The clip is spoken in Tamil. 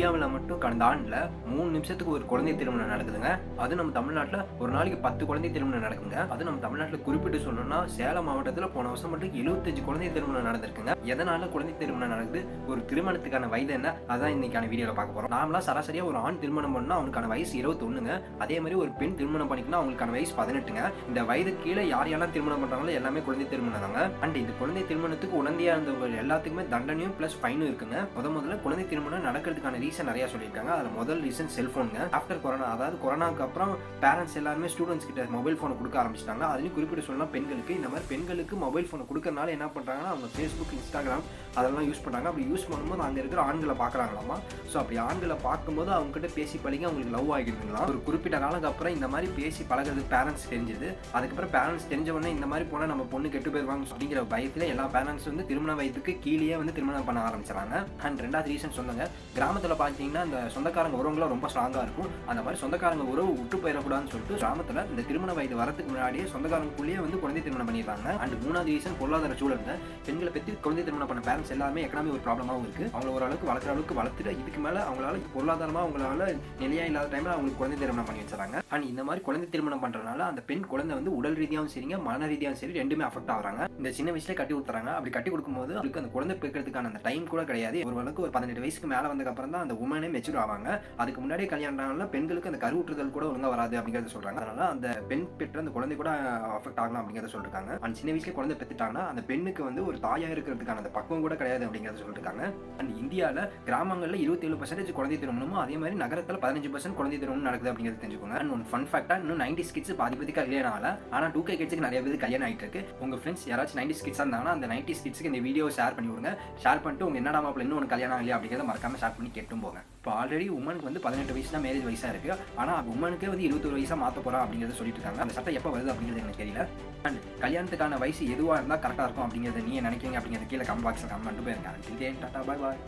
இந்தியாவில் மட்டும் கடந்த ஆண்டில் மூணு நிமிஷத்துக்கு ஒரு குழந்தை திருமணம் நடக்குதுங்க. அது நம்ம தமிழ்நாட்டில் ஒரு நாளைக்கு பத்து குழந்தை திருமணம் நடக்குங்க. அது நம்ம தமிழ்நாட்டில் குறிப்பிட்டு சொல்லணும்னா சேலம் மாவட்டத்தில் போன வருஷம் மட்டும் எழுபத்தஞ்சு குழந்தை திருமணம் நடந்திருக்குங்க. எதனால குழந்தை திருமணம் நடக்குது? ஒரு திருமணத்துக்கான வயது என்ன? அதான் இன்னைக்கான வீடியோவில் பார்க்க போகிறோம் நாமளாம் சராசரியாக ஒரு ஆண் திருமணம் பண்ணால் அவனுக்கான வயசு இருபத்தொன்னுங்க அதே மாதிரி ஒரு பெண் திருமணம் பண்ணிக்கணும் அவங்களுக்கான வயசு பதினெட்டுங்க. இந்த வயது கீழே யார் யாரெல்லாம் திருமணம் பண்ணுறாங்களோ எல்லாமே குழந்தை திருமணம் தாங்க. அண்ட் இந்த குழந்தை திருமணத்துக்கு உடந்தையாக இருந்தவங்க எல்லாத்துக்குமே தண்டனையும் ப்ளஸ் ஃபைனும் இருக்குங்க. முத முதல்ல குழந்தை திருமணம் நடக்கிறதுக்கான ரீசன் நிறைய சொல்லியிருக்காங்க. அதில் முதல் ரீசன் செல்ஃபோனுங்க ஆஃப்டர் கொரோனா அதாவது கொரோனாக்கு அப்புறம் பேரண்ட்ஸ் எல்லாருமே ஸ்டூடெண்ட்ஸ் கிட்ட மொபைல் ஃபோனை கொடுக்க ஆரம்பிச்சிட்டாங்க. அதுலேயும் குறிப்பிட்டு சொல்லலாம் பெண்களுக்கு இந்த மாதிரி பெண்களுக்கு மொபைல் ஃபோனை கொடுக்கறனால என்ன பண்ணுறாங்கன்னா அவங்க ஃபேஸ்புக் இன்ஸ்டாகிராம் அதெல்லாம் யூஸ் பண்ணுறாங்க அப்படி யூஸ் பண்ணும்போது அங்கே இருக்கிற ஆண்களை பார்க்குறாங்களாமா? ஸோ அப்படி ஆண்களை பார்க்கும்போது அவங்க கிட்ட பேசி பழகி அவங்களுக்கு லவ் ஆகிடுதுங்களா? ஒரு குறிப்பிட்ட நாளுக்கு அப்புறம் இந்த மாதிரி பேசி பழகிறது பேரண்ட்ஸ் தெரிஞ்சது. அதுக்கப்புறம் பேரண்ட்ஸ் தெரிஞ்ச உடனே இந்த மாதிரி போனால் நம்ம பொண்ணு கெட்டு போயிடுவாங்க அப்படிங்கிற பயத்தில் எல்லா பேரண்ட்ஸ் வந்து திருமண வயதுக்கு கீழேயே வந்து திருமணம் பண்ண ஆரம்பிச்சிடறாங்க. அண்ட் ரெண்டாவது ரீசன் சொன்னாங்க கிராமத்தில் பார்த்தீங்கன்னா அந்த சொந்தக்காரங்க உறவுங்களும் ரொம்ப ஸ்ட்ராங்காக இருக்கும். அந்த மாதிரி சொந்தக்காரங்க உறவு விட்டு போயிடக்கூடாதுன்னு சொல்லிட்டு கிராமத்தில் இந்த திருமண வயது வரதுக்கு முன்னாடியே சொந்தக்காரங்களுக்குள்ளேயே வந்து குழந்தை திருமணம் பண்ணிடுறாங்க அண்ட் மூணாவது ரீசன் பொருளாதார சூழல்ல பெண்களை பற்றி குழந்தை திருமணம் பண்ண பேரண்ட்ஸ் எல்லாமே எக்கனாமி ஒரு ப்ராப்ளமாகவும் இருக்குது அவங்கள ஓரளவுக்கு வளர்க்குற அளவுக்கு வளர்த்துட்டு இதுக்கு மேலே அவங்களால பொருளாதாரமாக அவங்களால நிலையாக இல்லாத டைமில் அவங்களுக்கு குழந்தை திருமணம் பண்ணி வச்சுறாங்க அண்ட் இந்த மாதிரி குழந்தை திருமணம் பண்ணுறதுனால அந்த பெண் குழந்தை வந்து உடல் ரீதியாகவும் சரிங்க மன ரீதியாகவும் சரி ரெண்டுமே அஃபெக்ட் ஆகுறாங்க. இந்த சின்ன வயசுல கட்டி கொடுத்துறாங்க. அப்படி கட்டி கொடுக்கும்போது அவருக்கு அந்த குழந்தை பிறக்கிறதுக்கான அந்த டைம் கூட கிடையாது. ஒரு வழக்கு ஒரு பதினெட்டு வயசுக்கு மேலே வந்ததுக்கு அப்புறம் தான் அந்த உமனே மெச்சூர் ஆவாங்க. அதுக்கு முன்னாடியே கல்யாணம் பெண்களுக்கு அந்த கருவுற்றுதல் கூட ஒழுங்கா வராது அப்படிங்கறத சொல்றாங்க. அதனால அந்த பெண் பெற்ற அந்த குழந்தை கூட அஃபெக்ட் ஆகலாம் அப்படிங்கறத சொல்லிருக்காங்க. அண்ட் சின்ன வயசுல குழந்தை பெற்றுட்டாங்கன்னா அந்த பெண்ணுக்கு வந்து ஒரு தாயா இருக்கிறதுக்கான அந்த பக்குவம் கூட கிடையாது அப்படிங்கறத சொல்லிருக்காங்க. அண்ட் இந்தியாவில் கிராமங்களில் இருபத்தி ஏழு பர்சன்டேஜ் குழந்தை திருமணமும் அதே மாதிரி நகரத்தில் பதினஞ்சு பர்சன்ட் குழந்தை திருமணம் நடக்குது அப்படிங்கிறது தெரிஞ்சுக்கோங்க. அண்ட் ஒன் ஃபன் ஃபேக்டா இன்னும் நைன்டி கிட்ஸ் பாதி பேருக்கு கல்யாணம் ஆகல. ஆனால் டூ கே கிட்ஸுக்கு நிறைய பேர் கல்யாணம் ஆகிட்டு இருக்கு. உங்கள் ஃப்ரெண்ட்ஸ் யாராச்சும் நைன்டி கிட்ஸாக இருந்தாங்கன்னா அந்த நைன்டி கிட்ஸுக்கு இந்த வீடியோ ஷேர் பண்ணி விடுங்க. ஷேர் பண்ணிட்டு உங்க என்னடா மாப்பிள்ள இன்னும் ஒன்று கல்யாணம் ஆகலையா அப்படிங்கிறத மறக்காம ஷேர் பண்ணி கேட்டும் போங்க. இப்போ ஆல்ரெடி உமனுக்கு வந்து பதினெட்டு வயசு தான் மேரேஜ் வயசாக இருக்கு. ஆனால் உமனுக்கே வந்து இருபத்தொரு வயசாக மாற்ற போறா அப்படிங்கிறத சொல்லிட்டு இருக்காங்க அந்த சட்டம் எப்போ வருது அப்படிங்கிறது எனக்கு தெரியல. அண்ட் கல்யாணத்துக்கான வயசு எதுவாக இருந்தால் கரெக்டாக இருக்கும் அப்படிங்கிறத நீ நினைக்கிறீங்க அப்படிங்கிறது கீழே கமெண்ட் பாக்ஸில் கமெண்ட் பண்ணிட்டு போயிருங்க. டாட்டா பாய் பாய்